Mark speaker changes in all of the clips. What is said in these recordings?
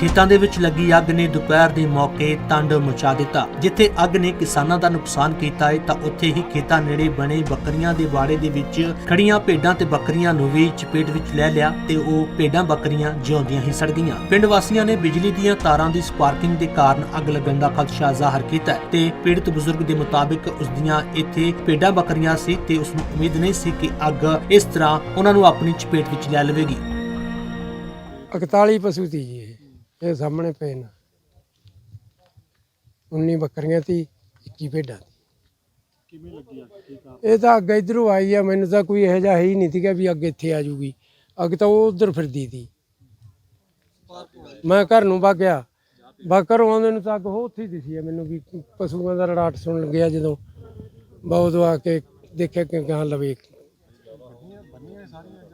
Speaker 1: ਖੇਤਾਂ ਦੇ ਵਿੱਚ ਲੱਗੀ ਅੱਗ ਨੇ ਦੁਪਹਿਰ ਦੇ ਮੌਕੇ ਤਾਂਡਵ ਮਚਾ ਦਿੱਤਾ। ਜਿੱਥੇ ਅੱਗ ਨੇ ਕਿਸਾਨਾਂ ਦਾ ਨੁਕਸਾਨ ਕੀਤਾ ਹੈ, ਤਾਂ ਉੱਥੇ ਹੀ ਖੇਤਾਂ ਨੇੜੇ ਬਣੇ ਬੱਕਰੀਆਂ ਦੇ ਬਾੜੇ ਦੇ ਵਿੱਚ ਖੜੀਆਂ ਭੇਡਾਂ ਤੇ ਬੱਕਰੀਆਂ ਨੂੰ ਵੀ ਚਪੇਟ ਵਿੱਚ ਲੈ ਲਿਆ ਤੇ ਉਹ ਭੇਡਾਂ ਬੱਕਰੀਆਂ ਜਿਉਂਦੀਆਂ ਹੀ ਸੜ ਗਈਆਂ। ਪਿੰਡ ਵਾਸੀਆਂ ਨੇ ਬਿਜਲੀ ਦੀਆਂ ਤਾਰਾਂ ਦੀ ਸਪਾਰਕਿੰਗ ਦੇ ਕਾਰਨ ਅੱਗ ਲੱਗਣ ਦਾ ਖਦਸ਼ਾ ਜ਼ਾਹਰ ਕੀਤਾ ਤੇ ਪੀੜਤ ਬਜ਼ੁਰਗ ਦੇ ਮੁਤਾਬਿਕ ਉਸ ਦੀਆਂ ਇੱਥੇ ਭੇਡਾਂ ਬੱਕਰੀਆਂ ਸੀ ਤੇ ਉਸ ਨੂੰ ਉਮੀਦ ਨਹੀਂ ਸੀ ਕਿ ਅੱਗ ਇਸ ਤਰ੍ਹਾਂ ਉਹਨਾਂ ਨੂੰ ਆਪਣੀ ਚਪੇਟ ਵਿੱਚ ਲੈ ਲਵੇਗੀ।
Speaker 2: 41 ਪਸ਼ੂ ਤੀ ਜੀ ਇਹ। ਇਹ ਸਾਹਮਣੇ ਪਏ ਨੇ। 19 ਬੱਕਰੀਆਂ ਤੀ 21 ਭੇਡਾਂ ਤੀ। ਕਿਵੇਂ ਲੱਗੀ ਅੱਗ? ਇਹ ਤਾਂ ਅੱਗ ਇਧਰੋਂ ਆਈ ਆ ਮੈਨੂੰ ਤਾਂ ਕੋਈ ਇਹੋ ਜਿਹਾ ਹੈ ਨਹੀਂ ਸੀਗਾ ਵੀ ਅੱਗ ਇੱਥੇ ਆ ਜੂਗੀ ਅੱਗ ਤਾਂ ਉਹ ਉਧਰ ਫਿਰਦੀ ਤੀ। ਮੈਂ ਘਰ ਨੂੰ ਵਗ ਗਿਆ। ਬਾ ਘਰੋਂ ਆਉਂਦੇ ਨੂੰ ਤਾਂ ਅੱਗ ਉਹ ਉੱਥੇ ਹੀ ਦਿਸੀ ਆ ਮੈਨੂੰ ਵੀ ਪਸ਼ੂਆਂ ਦਾ ਰੜਾਟ ਸੁਣ ਲੱਗਿਆ ਜਦੋਂ। ਬਹੁਤ ਆ ਕੇ ਦੇਖਿਆ ਕਿ ਗਾਂ ਲਵੇ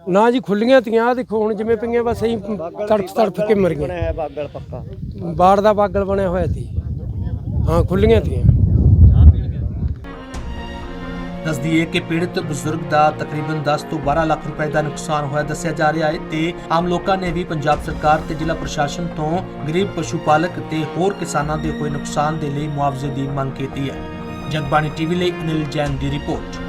Speaker 2: ਨਾ ਜੀ ਖੁੱਲੀਆਂ ਤੀਆਂ ਦੇਖੋ ਹੁਣ ਜਿਵੇਂ ਪਈਆਂ ਬਸ ਐਂ ਤੜਫ ਤੜਫ ਕੇ ਮਰ
Speaker 3: ਬਾਗਲ ਪੱਕਾ।
Speaker 2: ਬਾੜ ਦਾ ਬਾਗਲ ਬਣਿਆ ਹੋਇਆ ਸੀ। ਹਾਂ ਖੁੱਲੀਆਂ ਤੀਆਂ।
Speaker 1: ਦੱਸਦੀ ਹੈ ਕਿ ਪੀੜਤ ਬਜ਼ੁਰਗ ਦਾ ਤਕਰੀਬਨ 10 ਤੋਂ 12 ਲੱਖ ਰੁਪਏ ਦਾ ਨੁਕਸਾਨ ਹੋਇਆ ਦੱਸਿਆ ਜਾ ਰਿਹਾ ਹੈ ਤੇ ਆਮ ਲੋਕਾਂ ਨੇ ਵੀ ਪੰਜਾਬ ਸਰਕਾਰ ਤੇ ਜ਼ਿਲ੍ਹਾ ਪ੍ਰਸ਼ਾਸਨ ਤੋਂ ਗਰੀਬ ਪਸ਼ੂ ਪਾਲਕ ਤੇ ਹੋਰ ਕਿਸਾਨਾਂ ਦੇ ਹੋਏ ਨੁਕਸਾਨ ਦੇ ਲਈ ਮੁਆਵਜ਼ੇ ਦੀ ਮੰਗ ਕੀਤੀ ਹੈ। ਜਗਬਾਣੀ ਟੀਵੀ ਲਈ ਅਨਿਲ ਜੈਨ ਦੀ ਰਿਪੋਰਟ।